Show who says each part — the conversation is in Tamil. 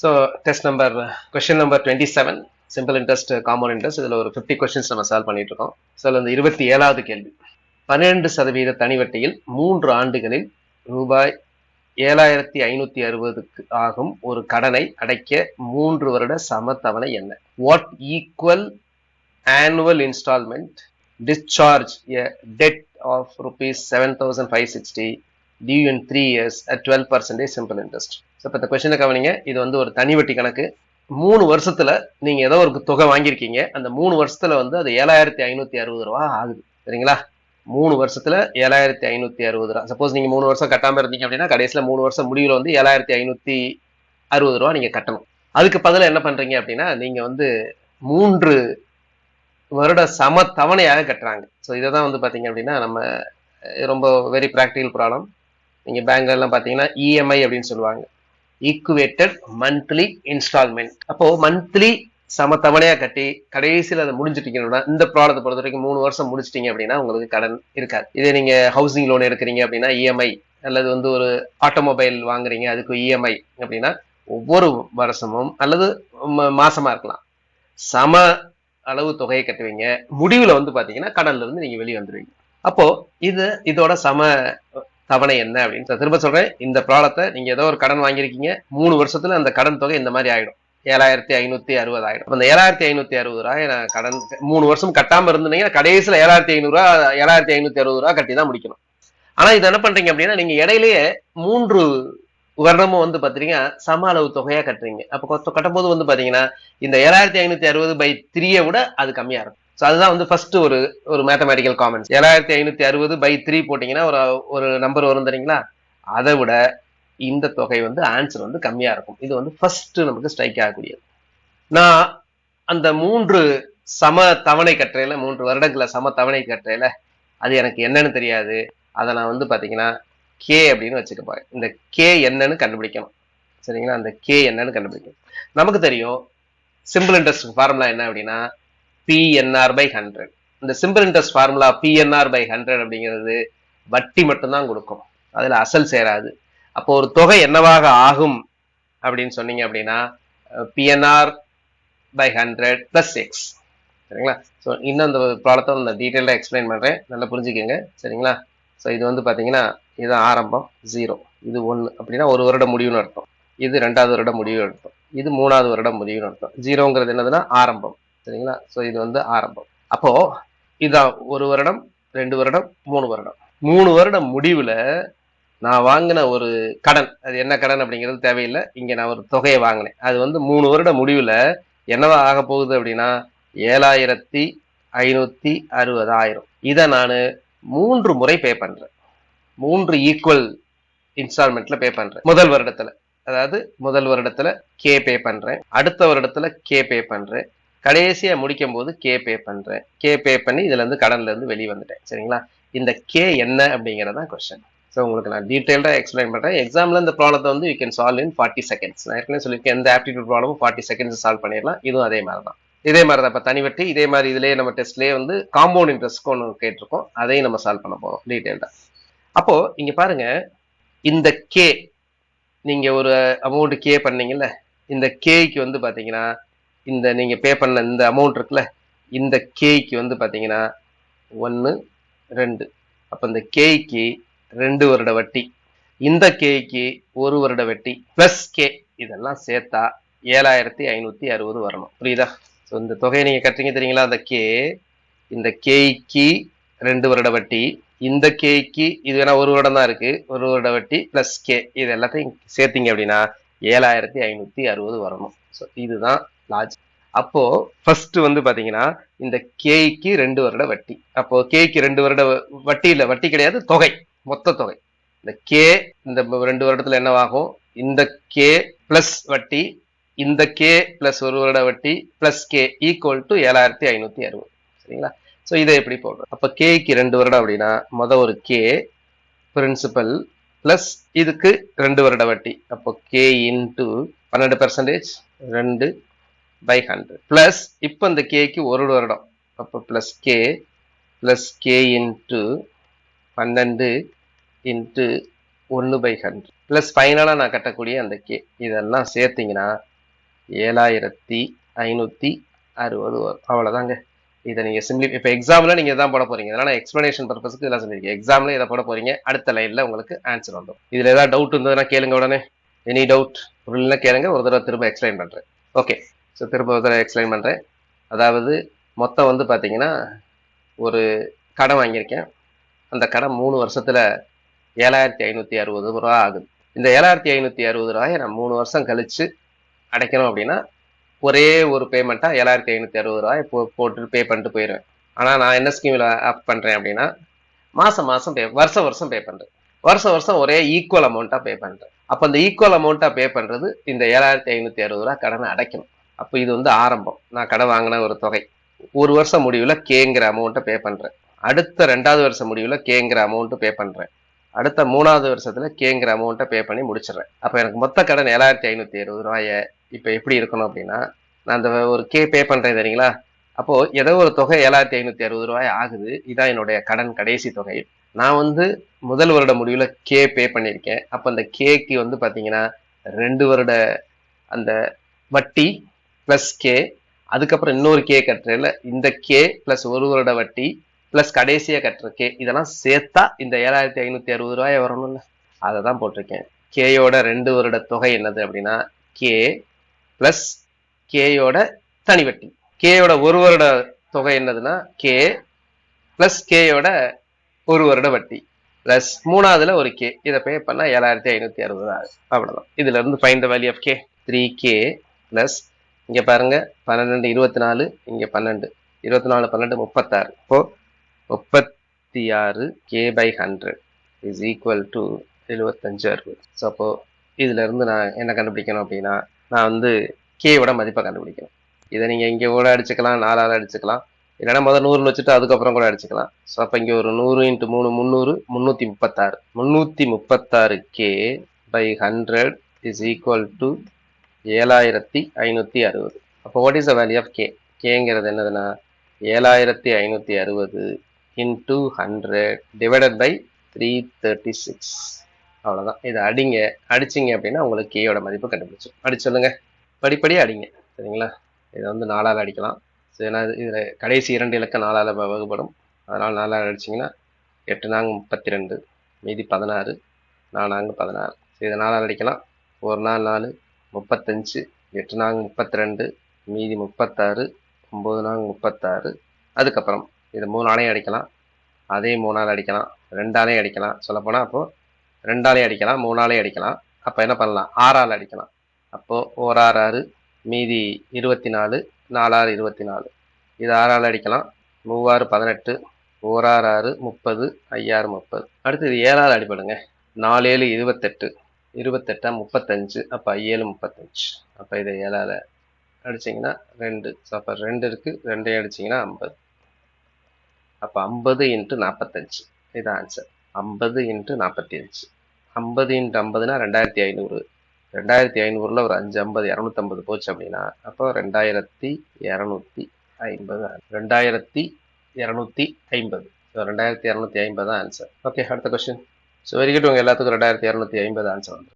Speaker 1: So test number question number twenty seven simple interest common interest இதில் ஒரு ஃபிஃப்டி கொஸ்டின்ஸ் நம்ம சால்வ் பண்ணிட்டு இருக்கோம் ஸோ இந்த இருபத்தி ஏழாவது கேள்வி. பன்னிரெண்டு சதவீத தனி வட்டியில் மூன்று ஆண்டுகளில் ரூபாய் ஏழாயிரத்தி ஐநூத்தி அறுபதுக்கு ஆகும் ஒரு கடனை அடைக்க மூன்று வருட சமத்தவணை என்ன? What equal annual instalment discharge debt of rupees seven thousand five sixty due in three years at twelve percentage simple interest so இப்போ இந்த கொஸ்டினை கவனிங்க. இது வந்து ஒரு தனி வட்டி கணக்கு. மூணு வருஷத்துல நீங்க ஏதோ ஒரு தொகை வாங்கியிருக்கீங்க. அந்த மூணு வருஷத்துல வந்து அது ஏழாயிரத்தி ஐநூத்தி அறுபது ரூபா ஆகுது. சரிங்களா? மூணு வருஷத்துல ஏழாயிரத்தி ஐநூத்தி அறுபது ரூபா. சப்போஸ் நீங்க மூணு வருஷம் கட்டாம இருந்தீங்க அப்படின்னா கடைசியில மூணு வருஷம் முடிவுல வந்து ஏழாயிரத்தி ஐநூத்தி அறுபது ரூபா நீங்க கட்டணும். அதுக்கு பதிலாக என்ன பண்றீங்க அப்படின்னா நீங்க வந்து மூன்று வருட சம தவணையாக கட்டுறாங்க. ஸோ இதை தான் வந்து பார்த்தீங்க அப்படின்னா நம்ம ரொம்ப வெரி ப்ராக்டிக்கல் ப்ராப்ளம் நீங்கள் பேங்க்லாம் பார்த்தீங்கன்னா இஎம்ஐ அப்படின்னு சொல்லுவாங்க. ஈக்குவேட்டட் மந்த்லி இன்ஸ்டால்மெண்ட் அப்போ மந்த்லி சம தவணையாக கட்டி கடைசியில் அதை முடிஞ்சிட்டீங்கன்னா இந்த ப்ராடக்ட் பொறுத்த வரைக்கும் மூணு வருஷம் முடிச்சிட்டீங்க அப்படின்னா உங்களுக்கு கடன் இருக்காது. இதே நீங்கள் ஹவுசிங் லோன் எடுக்கிறீங்க அப்படின்னா இஎம்ஐ அல்லது வந்து ஒரு ஆட்டோமொபைல் வாங்குறீங்க அதுக்கு இஎம்ஐ அப்படின்னா ஒவ்வொரு வருஷமும் அல்லது ம- மாசமா இருக்கலாம். சம அளவு தொகையை கட்டுவீங்க. முடிவில் வந்து பார்த்தீங்கன்னா கடன்ல இருந்து நீங்க வெளியே வந்துடுவீங்க அப்போ இது இதோட சம தவணை என்ன அப்படின்னு திரும்ப சொல்றேன். இந்த ப்ராடக்ட்டை நீங்க ஏதோ ஒரு கடன் வாங்கியிருக்கீங்க. மூணு வருஷத்துல அந்த கடன் தொகை இந்த மாதிரி ஆயிடும். ஏழாயிரத்தி ஐநூத்தி அறுபது ஆயிடும். அந்த ஏழாயிரத்தி ஐநூத்தி அறுபது ரூபாய் நான் கடன் மூணு வருஷம் கட்டாம இருந்தீங்கன்னா கடைசியில ஏழாயிரத்தி ஐநூறு ரூபா ஏழாயிரத்தி ஐநூத்தி அறுபது ரூபா கட்டி தான் முடிக்கணும். ஆனா இது என்ன பண்றீங்க அப்படின்னா நீங்க இடையிலேயே மூன்று வருடமும் வந்து பாத்தீங்கன்னா சம அளவு தொகையா கட்டுறீங்க. அப்ப கொத்த- கட்டும்போது வந்து பாத்தீங்கன்னா இந்த ஏழாயிரத்தி ஐநூத்தி அறுபது பை த்ரீயை விட அது கம்மியா இருக்கும். ஸோ அதுதான் வந்து ஃபர்ஸ்ட் ஒரு ஒரு மேத்தமேட்டிக்கல் காமெண்ட்ஸ் ஏழாயிரத்தி ஐநூத்தி அறுபது பை த்ரீ போட்டீங்கன்னா ஒரு ஒரு நம்பர் வரும் தெரியுங்களா? அதை விட இந்த தொகை வந்து ஆன்சர் வந்து கம்மியா இருக்கும். இது வந்து ஃபர்ஸ்ட் நமக்கு ஸ்ட்ரைக் ஆகக்கூடியது. நான் அந்த மூன்று சம தவணை கட்டுறையில மூன்று வருடங்கள சம தவணை கட்டுறையில அது எனக்கு என்னன்னு தெரியாது. அதை நான் வந்து பாத்தீங்கன்னா கே அப்படின்னு வச்சுக்க போறேன் இந்த கே என்னன்னு கண்டுபிடிக்கணும். சரிங்களா? அந்த கே என்னன்னு கண்டுபிடிக்கணும். நமக்கு தெரியும் சிம்பிள் இன்ட்ரெஸ்ட் ஃபார்முலா என்ன அப்படின்னா பிஎன்ஆர் பை ஹண்ட்ரட் இந்த simple interest formula PNR by hundred அப்படிங்கிறது வட்டி மட்டும்தான் கொடுக்கும். அதில் அசல் சேராது. அப்போ ஒரு தொகை என்னவாக ஆகும் அப்படின்னு சொன்னீங்க அப்படின்னா PNR by hundred plus X சரிங்களா? ஸோ இன்னும் அந்த ப்ராப்ளத்தை நான் டீட்டெயிலாக எக்ஸ்பிளைன் பண்ணுறேன் நல்லா புரிஞ்சுக்கோங்க. சரிங்களா? ஸோ இது வந்து பார்த்தீங்கன்னா இது ஆரம்பம். ஜீரோ இது ஒன்று அப்படின்னா ஒரு வருட முடிவுன்னு அர்த்தம். இது ரெண்டாவது வருட முடிவு அர்த்தம். இது மூணாவது வருட முடிவுன்னு அர்த்தம். ஜீரோங்கிறது என்னதுன்னா ஆரம்பம். சரிங்களா? ஸோ இது வந்து ஆரம்பம். அப்போ இதான் ஒரு வருடம் ரெண்டு வருடம் மூணு வருடம். மூணு வருடம் முடிவில் நான் வாங்கின ஒரு கடன். அது என்ன கடன் அப்படிங்கிறது தேவையில்லை. இங்கே நான் ஒரு தொகையை வாங்கினேன். அது வந்து மூணு வருட முடிவில் என்னவா ஆக போகுது அப்படின்னா ஏழாயிரத்தி ஐநூற்றி அறுபதாயிரம். இதை நான் மூன்று முறை பே பண்ணுறேன் மூன்று ஈக்குவல் இன்ஸ்டால்மெண்ட்டில் பே பண்ணுறேன் முதல் வருடத்தில். அதாவது முதல் வருடத்தில் கே பே பண்ணுறேன் அடுத்த வருடத்தில் கே பே பண்ணுறேன் கடைசியா முடிக்கும் போது கே பே பண்றேன். கே பே பண்ணி இதுல இருந்து கடன்ல இருந்து வெளியே வந்துட்டேன். சரிங்களா? இந்த கே என்ன அப்படிங்கறதான் கொஸ்டின் ஸோ உங்களுக்கு நான் டீட்டெயில்டாக எக்ஸ்பிளைன் பண்ணுறேன் எக்ஸாம்ல இந்த ப்ராப்ளத்தை வந்து you can solve in forty seconds நான் ஏற்கனவே சொல்லியிருக்கேன் எந்த ஆப்டிடியூட் ப்ராப்ளமும் ஃபார்ட்டி செகண்ட்ஸ் சால்வ் பண்ணிடலாம். இதுவும் அதே மாதிரி தான் இதே மாதிரி தான் இப்போ தனி வட்டி இதே மாதிரி இதுலேயே நம்ம டெஸ்ட்லேயே வந்து காம்பவுண்ட் இன்ட்ரெஸ்ட்க்கு ஒன்று கேட்டிருக்கோம். அதையும் நம்ம சால்வ் பண்ண போகிறோம் டீட்டெயில்டாக அப்போது இங்கே பாருங்க. இந்த கே நீங்கள் ஒரு அமௌண்ட் கே பண்ணீங்கல்ல இந்த கேக்கு வந்து பார்த்தீங்கன்னா இந்த நீங்கள் பே பண்ண இந்த அமௌண்ட் இருக்குல்ல இந்த கேய்க்கு வந்து பார்த்தீங்கன்னா ஒன்று ரெண்டு. அப்போ இந்த கேய்க்கு ரெண்டு வருட வட்டி இந்த கேய்க்கு ஒரு வருட வட்டி ப்ளஸ் கே இதெல்லாம் சேர்த்தா ஏழாயிரத்தி ஐநூத்தி அறுபது வரணும். புரியுதா? ஸோ இந்த தொகையை நீங்கள் கட்டுறீங்க தெரியுங்களா? அந்த கே இந்த கேய்க்கு ரெண்டு வருட வட்டி இந்த கேக்கு இது வேணா ஒரு வருடம் தான் இருக்கு ஒரு வருட வட்டி பிளஸ் கே இது எல்லாத்தையும் சேர்த்தீங்க அப்படின்னா ஏழாயிரத்தி ஐநூத்தி அறுபது வரணும். ஸோ இதுதான் லார்ஜ் அப்போ ஃபர்ஸ்ட் வந்து பாத்தீங்கன்னா இந்த கேக்கு ரெண்டு வருட வட்டி. அப்போ கேக்கு ரெண்டு வருட வ- வட்டி இல்ல வட்டி கிடையாது தொகை. மொத்த தொகை. இந்த கே இந்த ரெண்டு வருடத்துல என்னவாகும்? இந்த கே பிளஸ் வட்டி இந்த கே பிளஸ் ஒரு வருட வட்டி பிளஸ் கே ஈக்குவல் டு ஏழாயிரத்தி ஐநூத்தி அறுபது. சரிங்களா? ஸோ இதை எப்படி போடுறோம் அப்போ கேக்கு ரெண்டு வருடம் அப்படின்னா மொத ஒரு கே பிரின்சிபல் பிளஸ் இதுக்கு ரெண்டு வருட வட்டி. அப்போ கே இன்டு பன்னெண்டு பர்சன்டேஜ் ரெண்டு பை ஹண்ட்ரட் பிளஸ் இப்போ இந்த கேக்கு ஒரு வருடம். அப்போ plus K plus K into பன்னெண்டு இன்ட்டு ஒன்று பை ஹண்ட்ரட் ப்ளஸ் ஃபைனலாக நான் கட்டக்கூடிய அந்த கே இதெல்லாம் சேர்த்தீங்கன்னா ஏழாயிரத்தி ஐநூற்றி அறுபது வரும் அவ்வளோதாங்க இதை நீங்கள் சிம்பிளி இப்போ எக்ஸாமில் நீங்கள் இதான் போட போகிறீங்க இதனால் எக்ஸ்ப்ளனேஷன் பர்பஸ்க்கு இதெல்லாம் சொல்லியிருக்கேன். எக்ஸாமில் இதை போட போகிறீங்க அடுத்த லைனில் உங்களுக்கு ஆன்சர் வந்துடும். இதில் ஏதாவது டவுட் இருந்ததுன்னா கேளுங்க உடனே. எனி டவுட் இல்லைன்னா கேளுங்க. ஒரு தடவை திரும்ப எக்ஸ்பிளைன் பண்ணுறேன் ஓகே ஸோ திரும்ப ஒரு தடவை எக்ஸ்பிளைன் பண்ணுறேன் அதாவது மொத்தம் வந்து பார்த்தீங்கன்னா ஒரு கடன் வாங்கியிருக்கேன். அந்த கடன் மூணு வருஷத்தில் ஏழாயிரத்தி ஐநூற்றி அறுபது ரூபா ஆகுது. இந்த ஏழாயிரத்தி ஐநூற்றி அறுபது ரூபாயை நான் மூணு வருஷம் கழித்து அடைக்கணும் அப்படின்னா ஒரே ஒரு பேமெண்ட்டாக ஏழாயிரத்தி ஐநூற்றி அறுபது ரூபாய் போ போட்டு பே பண்ணிட்டு போயிடுவேன் ஆனால் நான் என்ன ஸ்கீமில் அப் பண்ணுறேன் அப்படின்னா மாதம் மாதம் பே வருஷம் வருஷம் பே பண்ணுறேன் வருஷம் வருஷம் ஒரே ஈக்குவல் அமௌண்ட்டாக பே பண்ணுறேன் அப்போ அந்த ஈக்குவல் அமௌண்ட்டாக பே பண்ணுறது இந்த ஏழாயிரத்தி ஐநூற்றி அறுபது ரூபா கடனை அடைக்கணும். அப்போ இது வந்து ஆரம்பம். நான் கடை வாங்கின ஒரு தொகை. ஒரு வருஷம் முடிவில் கேங்கிற அமௌண்ட்டை பே பண்ணுறேன் அடுத்த ரெண்டாவது வருஷம் முடிவில் கேங்கிற அமௌண்ட்டு பே பண்ணுறேன் அடுத்த மூணாவது வருஷத்தில் கேங்கிற அமௌண்ட்டை பே பண்ணி முடிச்சிடுறேன். அப்போ எனக்கு மொத்த கடன் ஏழாயிரத்தி ஐநூற்றி இருபது ரூபாயை இப்போ எப்படி இருக்கணும் அப்படின்னா நான் அந்த ஒரு கே பே பண்ணுறேன் தெரியுங்களா? அப்போது ஏதோ ஒரு தொகை ஏழாயிரத்தி ஐநூற்றி அறுபது ரூபாய் ஆகுது. இதான் என்னுடைய கடன் கடைசி தொகை. நான் வந்து முதல் வருட முடிவில் கே பே பண்ணியிருக்கேன். அப்போ அந்த கேக்கு வந்து பார்த்தீங்கன்னா ரெண்டு வருட அந்த வட்டி ப்ளஸ் கே அதுக்கப்புறம் இன்னொரு கே கட்டுறதுல இந்த கே ப்ளஸ் ஒரு வருட வட்டி ப்ளஸ் கடைசியாக கட்டுற கே இதெல்லாம் சேர்த்தா இந்த ஏழாயிரத்தி ஐநூற்றி அறுபது ரூபாய் வரணும்ல. அதை தான் போட்டிருக்கேன் கேயோட ரெண்டு வருட தொகை என்னது அப்படின்னா கே ப்ளஸ் கேயோட தனி வட்டி. கேயோட ஒரு வருட தொகை என்னதுன்னா கே ப்ளஸ் கேயோட ஒரு வருட வட்டி. ப்ளஸ் மூணாவதுல ஒரு கே இதை பே பண்ணா ஏழாயிரத்தி ஐநூத்தி அறுபது ஆகுது அவ்வளவுதான். இதுல இருந்து find the value of K three K plus இங்கே பாருங்கள் பன்னெண்டு இருபத்தி நாலு இங்கே பன்னெண்டு. இருபத்தி நாலு பன்னெண்டு முப்பத்தாறு. இப்போது முப்பத்தி ஆறு K by hundred is equal to எழுபத்தஞ்சு அறுபது. ஸோ அப்போது இதிலேருந்து நான் என்ன கண்டுபிடிக்கணும் அப்படின்னா நான் வந்து கேயோட மதிப்பை கண்டுபிடிக்கணும். இதை நீங்கள் இங்கே கூட அடிச்சுக்கலாம் நாலால் அடிச்சுக்கலாம். இல்லைன்னா முதல் நூறில் வச்சுட்டு அதுக்கப்புறம் கூட அடிச்சுக்கலாம். ஸோ அப்போ இங்கே ஒரு நூறு இன்ட்டு மூணு முந்நூறு முந்நூற்றி முப்பத்தாறு. முந்நூற்றி முப்பத்தாறு K by hundred is equal to ஏழாயிரத்தி ஐநூற்றி அறுபது. அப்போ what is the value of K கேங்கிறது என்னதுன்னா ஏழாயிரத்தி ஐநூற்றி அறுபது into hundred divided by three thirty six அவ்வளோதான் இதை அடிங்க அடிச்சிங்க அப்படின்னா உங்களுக்கு கேயோட மதிப்பு கண்டுபிடிச்சோம் அடிச்சு சொல்லுங்க. படிப்படியாக அடிங்க. சரிங்களா? இதை வந்து நாலால் அடிக்கலாம். சரி ஏன்னா இதில் கடைசி இரண்டு இலக்கம் நாலால் வகுப்படும் அதனால் நாலால் அடிச்சிங்கன்னா எட்டு நாங்க முப்பத்தி ரெண்டு மீதி பதினாறு நாலாங்க பதினாறு. சரி இதை நாலால் அடிக்கலாம். ஒரு நாள் நாலு முப்பத்தஞ்சு எட்டு நாங்க முப்பத்தி ரெண்டு மீதி முப்பத்தாறு ஒம்பது நாங்க முப்பத்தாறு. அதுக்கப்புறம் இது மூணு நாளையும் அடிக்கலாம். அதே மூணால் அடிக்கலாம். ரெண்டாலையும் அடிக்கலாம். சொல்லப்போனால் அப்போது ரெண்டாலையும் அடிக்கலாம் மூணாலையும் அடிக்கலாம். அப்போ என்ன பண்ணலாம்? ஆறால் அடிக்கலாம். அப்போது ஓர் ஆறு ஆறு மீதி இருபத்தி நாலு நாலாறு இருபத்தி நாலு இது ஆறால் அடிக்கலாம். மூவாறு பதினெட்டு ஓராறு ஆறு முப்பது ஐயாறு முப்பது. அடுத்து இது ஏழால் அடிப்படுங்க நாலு ஏழு இருபத்தெட்டு. இருபத்தெட்டா முப்பத்தஞ்சு அப்போ ஏழு முப்பத்தஞ்சு. அப்போ இதை ஏழால் அடிச்சிங்கன்னா ரெண்டு ஸோ அப்போ ரெண்டு இருக்குது ரெண்டையும் அடிச்சிங்கன்னா ஐம்பது. அப்போ ஐம்பது இன்ட்டு நாற்பத்தஞ்சு இதான் ஆன்சர் ஐம்பது இன்ட்டு நாற்பத்தி அஞ்சு ஐம்பது இன்ட்டு ஐம்பதுனா ரெண்டாயிரத்தி ஐநூறு. ரெண்டாயிரத்தி ஐநூறுல ஒரு அஞ்சு ஐம்பது இரநூத்தம்பது போச்சு அப்படின்னா அப்போ ரெண்டாயிரத்தி இரநூத்தி ஐம்பது ரெண்டாயிரத்தி இரநூத்தி ஐம்பது. ஸோ ரெண்டாயிரத்தி இரநூத்தி ஐம்பது தான் ஆன்சர் ஓகே அடுத்த கொஸ்டின் ஸோ வெரி குட் உங்கள் எல்லாத்துக்கும் ரெண்டாயிரத்தி இரநூத்தி ஐம்பது ஆன்சர் வந்து